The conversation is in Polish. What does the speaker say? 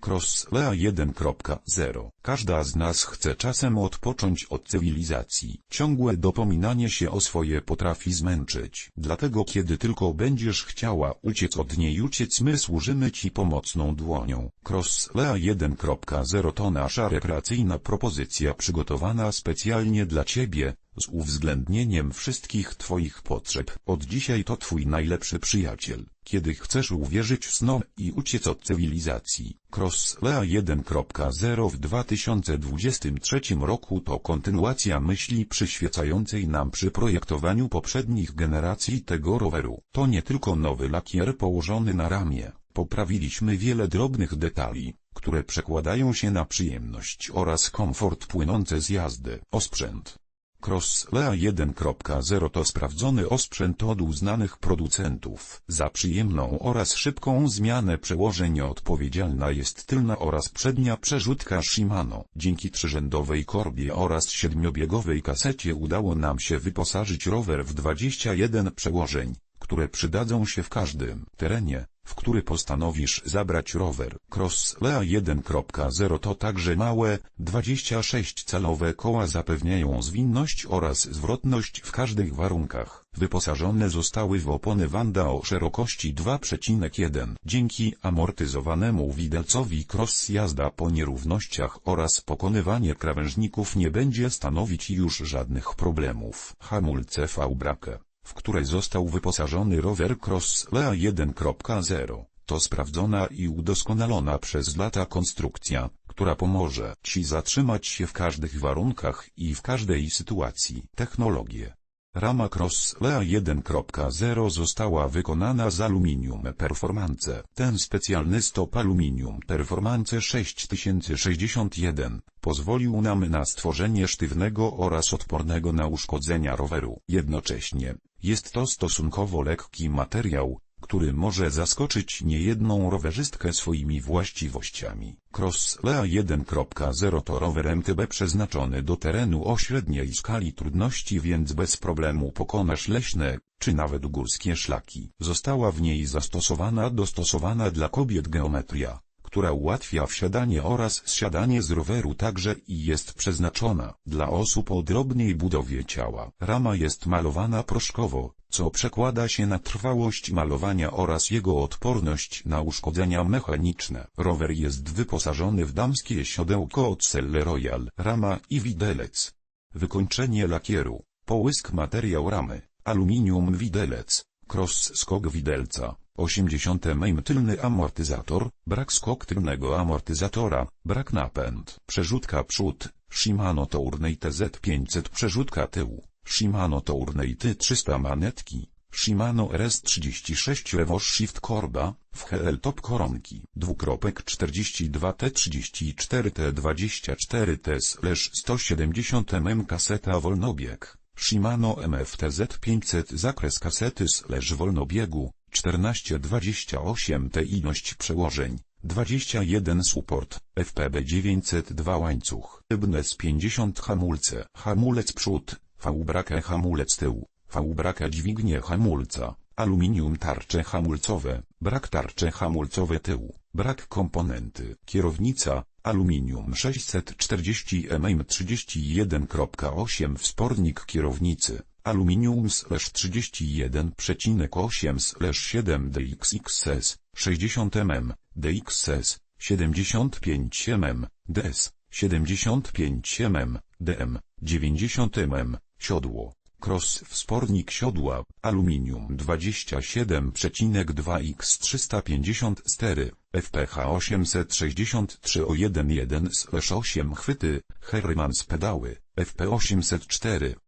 Cross Lea 1.0 Każda z nas chce czasem odpocząć od cywilizacji. Ciągłe dopominanie się o swoje potrafi zmęczyć. Dlatego kiedy tylko będziesz chciała uciec od niej uciec my służymy Ci pomocną dłonią. Cross Lea 1.0 to nasza rekreacyjna propozycja przygotowana specjalnie dla Ciebie, z uwzględnieniem wszystkich Twoich potrzeb. Od dzisiaj to Twój najlepszy przyjaciel, kiedy chcesz uwierzyć w sno i uciec od cywilizacji. Cross Lea 1.0 w 2023 roku to kontynuacja myśli przyświecającej nam przy projektowaniu poprzednich generacji tego roweru. To nie tylko nowy lakier położony na ramię, poprawiliśmy wiele drobnych detali, które przekładają się na przyjemność oraz komfort płynące z jazdy. Osprzęt Cross Lea 1.0 to sprawdzony osprzęt od uznanych producentów. Za przyjemną oraz szybką zmianę przełożeń odpowiedzialna jest tylna oraz przednia przerzutka Shimano. Dzięki trzyrzędowej korbie oraz siedmiobiegowej kasecie udało nam się wyposażyć rower w 21 przełożeń, które przydadzą się w każdym terenie, w który postanowisz zabrać rower. Cross Lea 1.0 to także małe, 26-calowe koła zapewniają zwinność oraz zwrotność w każdych warunkach. Wyposażone zostały w opony Wanda o szerokości 2,1. Dzięki amortyzowanemu widelcowi cross jazda po nierównościach oraz pokonywanie krawężników nie będzie stanowić już żadnych problemów. Hamulce V-Brake w które został wyposażony rower Cross Lea 1.0. To sprawdzona i udoskonalona przez lata konstrukcja, która pomoże Ci zatrzymać się w każdych warunkach i w każdej sytuacji. Technologie Rama Cross Lea 1.0 została wykonana z aluminium Performance. Ten specjalny stop aluminium Performance 6061 pozwolił nam na stworzenie sztywnego oraz odpornego na uszkodzenia roweru. Jednocześnie, jest to stosunkowo lekki materiał, który może zaskoczyć niejedną rowerzystkę swoimi właściwościami. Cross Lea 1.0 to rower MTB przeznaczony do terenu o średniej skali trudności więc bez problemu pokonasz leśne, czy nawet górskie szlaki. Została w niej zastosowana dostosowana dla kobiet geometria która ułatwia wsiadanie oraz zsiadanie z roweru także i jest przeznaczona dla osób o drobnej budowie ciała. Rama jest malowana proszkowo, co przekłada się na trwałość malowania oraz jego odporność na uszkodzenia mechaniczne. Rower jest wyposażony w damskie siodełko od Selle Royal, rama i widelec. Wykończenie lakieru, połysk materiał ramy, aluminium widelec, cross skok widelca, 80 mm tylny amortyzator, brak skok tylnego amortyzatora, brak napęd, przerzutka przód, Shimano Tourney TZ500 przerzutka tyłu, Shimano Tourney T300 manetki, Shimano RS36 Evo Shift Korba, w HL Top koronki, dwukropek 42 T34 T24 T/170 mm kaseta wolnobieg, Shimano MFTZ 500 zakres kasety slash wolnobiegu, 1428 T ilość przełożeń, 21 support, FPB 902 łańcuch, Ibnes 50 hamulce, hamulec przód, V-brake hamulec tył, V-brake dźwignie hamulca, aluminium tarcze hamulcowe, brak tarcze hamulcowe tył, brak komponenty, kierownica, aluminium 640 mm 31.8 wspornik kierownicy, aluminium slash 31,8 slash 7 DXXS, 60 mm, DXS, 75 mm, DS, 75 mm, DM, 90 mm, siodło, cross wspornik siodła, aluminium 27,2x 354, FPH 863 o 11 8 chwyty, Hermans pedały, FP 804.